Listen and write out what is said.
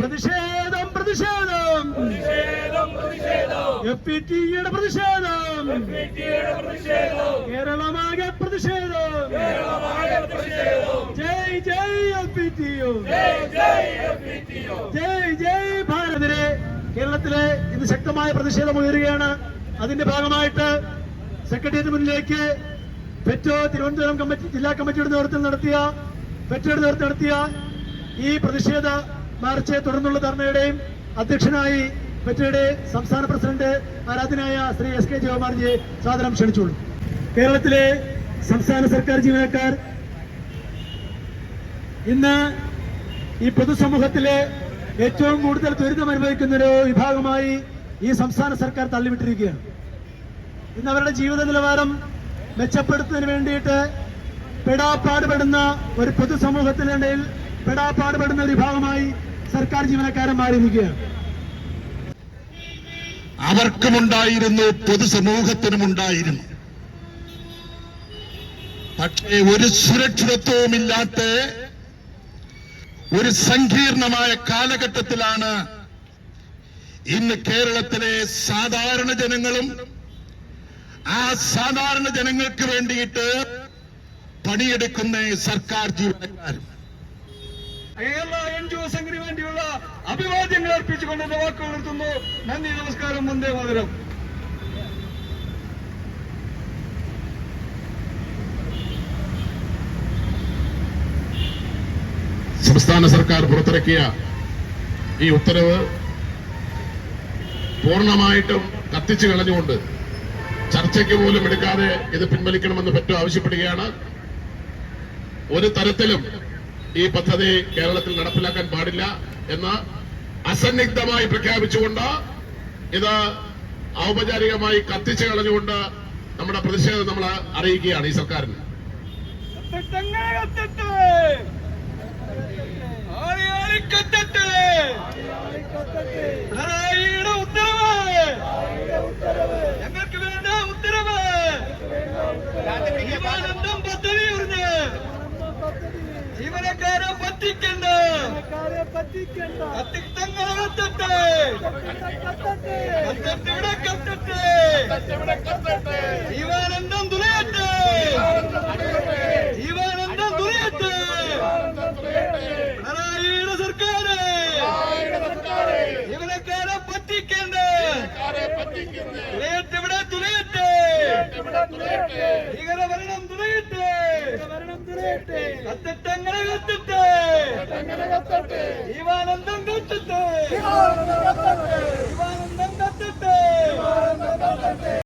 പ്രതിഷേധം പ്രതിഷേധം. F P ടിയുടെ പ്രതിഷേധം. കേരളമാകെ പ്രതിഷേധം. ജയ് ജയ് എഫ് ജയ് ജയ് ഭാരതിനെ കേരളത്തിലെ ഇന്ന് ശക്തമായ പ്രതിഷേധം ഉയരുകയാണ്. അതിന്റെ ഭാഗമായിട്ട് സെക്രട്ടേറിയറ്റ് മുന്നിലേക്ക് പെറ്റോ തിരുവനന്തപുരം കമ്മിറ്റി ജില്ലാ കമ്മിറ്റിയുടെ നേതൃത്വം നടത്തിയ പെറ്റോയുടെ നേതൃത്വം നടത്തിയ ഈ പ്രതിഷേധ മാർച്ച് തുടർന്നുള്ള ധർണയുടെയും അധ്യക്ഷനായി പെറ്റോയുടെ സംസ്ഥാന പ്രസിഡന്റ് ആരാധനായ ശ്രീ എസ് കെ ജയകുമാർജിയെ സാദരം ക്ഷണിച്ചോളൂ കേരളത്തിലെ സംസ്ഥാന സർക്കാർ ജീവനക്കാർ ഇന്ന് ഈ പൊതുസമൂഹത്തിലെ ഏറ്റവും കൂടുതൽ ദുരിതം അനുഭവിക്കുന്ന ഒരു വിഭാഗമായി ഈ സംസ്ഥാന സർക്കാർ തള്ളിവിട്ടിരിക്കുകയാണ്. ഇന്ന് അവരുടെ ജീവിത നിലവാരം മെച്ചപ്പെടുത്തുന്നതിന് വേണ്ടിയിട്ട് പെടാപ്പാടുപെടുന്ന ഒരു പൊതുസമൂഹത്തിനിടയിൽ പെടാപ്പാടുപെടുന്ന ഒരു വിഭാഗമായി സർക്കാർ ജീവനക്കാരൻ മാറിയിരിക്കുകയാണ്. അവർക്കുമുണ്ടായിരുന്നു പൊതുസമൂഹത്തിനുമുണ്ടായിരുന്നു. പക്ഷേ ഒരു സുരക്ഷിതത്വവുമില്ലാത്ത ഒരു സങ്കീർണമായ കാലഘട്ടത്തിലാണ് ഇന്ന് കേരളത്തിലെ സാധാരണ ജനങ്ങളും ആ സാധാരണ ജനങ്ങൾക്ക് വേണ്ടിയിട്ട് പണിയെടുക്കുന്ന സർക്കാർ ജീവനക്കാരും കേരള എൻ ജി ഒ സംഘിന് വേണ്ടിയുള്ള അഭിവാദ്യങ്ങൾ അർപ്പിച്ചുകൊണ്ട് എന്റെ വാക്കുകൾ നിർത്തുന്നു. നന്ദി നമസ്കാരം വന്ദേ മാതരം. സംസ്ഥാന സർക്കാർ പുറത്തിറക്കിയ ഈ ഉത്തരവ് പൂർണമായിട്ടും കത്തിച്ചു കളഞ്ഞുകൊണ്ട് ചർച്ചയ്ക്ക് പോലും എടുക്കാതെ ഇത് പിൻവലിക്കണമെന്ന് പറ്റും ആവശ്യപ്പെടുകയാണ്. ഒരു തരത്തിലും ഈ പദ്ധതി കേരളത്തിൽ നടപ്പിലാക്കാൻ പാടില്ല എന്ന് അസന്നിഗ്ധമായി പ്രഖ്യാപിച്ചുകൊണ്ട് ഇത് ഔപചാരികമായി കത്തിച്ചു കളഞ്ഞുകൊണ്ട് നമ്മുടെ പ്രതിഷേധം നമ്മൾ അറിയിക്കുകയാണ് ഈ സർക്കാരിന്. ജീവനക്കാരെ പറ്റിക്കണ്ട കത്തിത്തങ്ങളെ കത്തട്ടെ കത്തട്ടിവിടെ കത്തട്ടെ ജീവാനന്ദം തുലയട്ടെ ജീവാനന്ദം തുലയട്ടെ പിണറായിയുടെ സർക്കാര് ജീവനക്കാരെ പറ്റിക്കണ്ട തുലയട്ടെ ഇവിടെ തുലയട്ടെ ഭീകരഭരണം തുലയട്ടെ കത്തിട്ടെങ്ങനെ കത്തിട്ടെ ജീവാനന്ദം കത്തിട്ടെ.